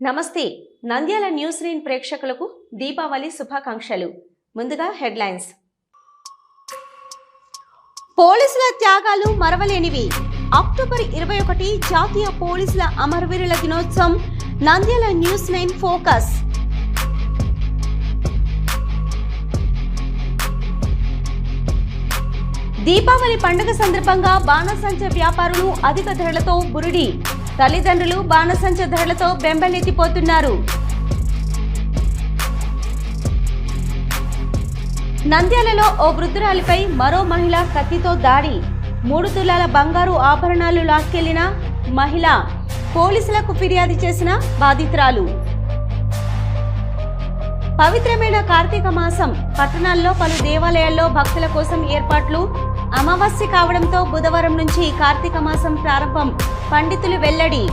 నమస్తే. Nandyal news reign ప్రేక్షకులకు దీపావళి శుభాకాంక్షలు. ముందుగా హెడ్లైన్స్. పోలీసుల త్యాగాలు మరవలేనివి. అక్టోబర్ ఇరవై ఒకటి జాతీయ పోలీసుల అమరవీరుల దినోత్సవం Nandyal news nine focus. Deepavali పండుగ సందర్భంగా బాణసంచ వ్యాపారులు అధిక ధరలతో బురిడి. తల్లిదండ్రులు బాణసంచ ధరలతో బెంబెలెత్తిపోతున్నారు నంద్యాలలో ఓ వృద్ధురాలిపై మరో మహిళ కత్తితో దాడి. మూడు తులాల బంగారు ఆభరణాలు లాక్కెళ్ళిన మహిళ పోలీసులకు ఫిర్యాదు చేసిన బాధితురాలు. పవిత్రమైన కార్తీక మాసం పట్టణాల్లో పలు దేవాలయాల్లో భక్తుల కోసం ఏర్పాట్లు అమావాస్య కావడంతో బుధవారం నుంచి కార్తీక మాసం ప్రారంభం. పండితులు వెల్లడి.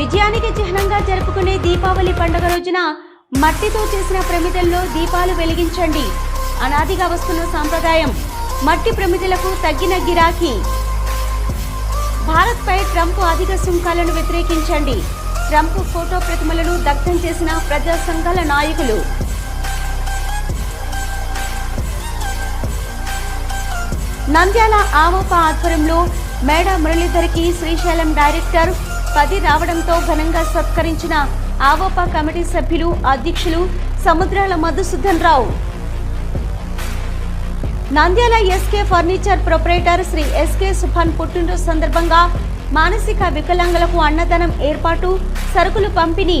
విజయానికి చిహ్నంగా జరుపుకునే దీపావళి పండుగ రోజున మట్టితో చేసిన ప్రమిదల్లో దీపాలు వెలిగించండి. అనాదిగా వస్తున్న సాంప్రదాయం మట్టి ప్రమిదలకు తగ్గిన గిరాకీ. భారత్పై ట్రంప్ అధిక సుంకాలను వ్యతిరేకించండి. ట్రంప్ ఫోటో ప్రతిమలను దగ్ధం చేసిన ప్రజా సంఘాల నాయకులు. నంద్యాల ఆవోప ఆధ్వర్యంలో మేడ మురళీధర్కి శ్రీశైలం డైరెక్టర్ పది రావడంతో ఘనంగా సత్కరించిన ఆవోప కమిటీ సభ్యులు అధ్యక్షులు Samudrala Madhusudan Rao. Nandyal S K furniture proprietor Shri S K Subhan పుట్టినరోజు సందర్భంగా మానసిక వికలాంగులకు అన్నదానం ఏర్పాటు సరుకులు పంపిణీ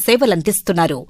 సేవలందిస్తున్నారు.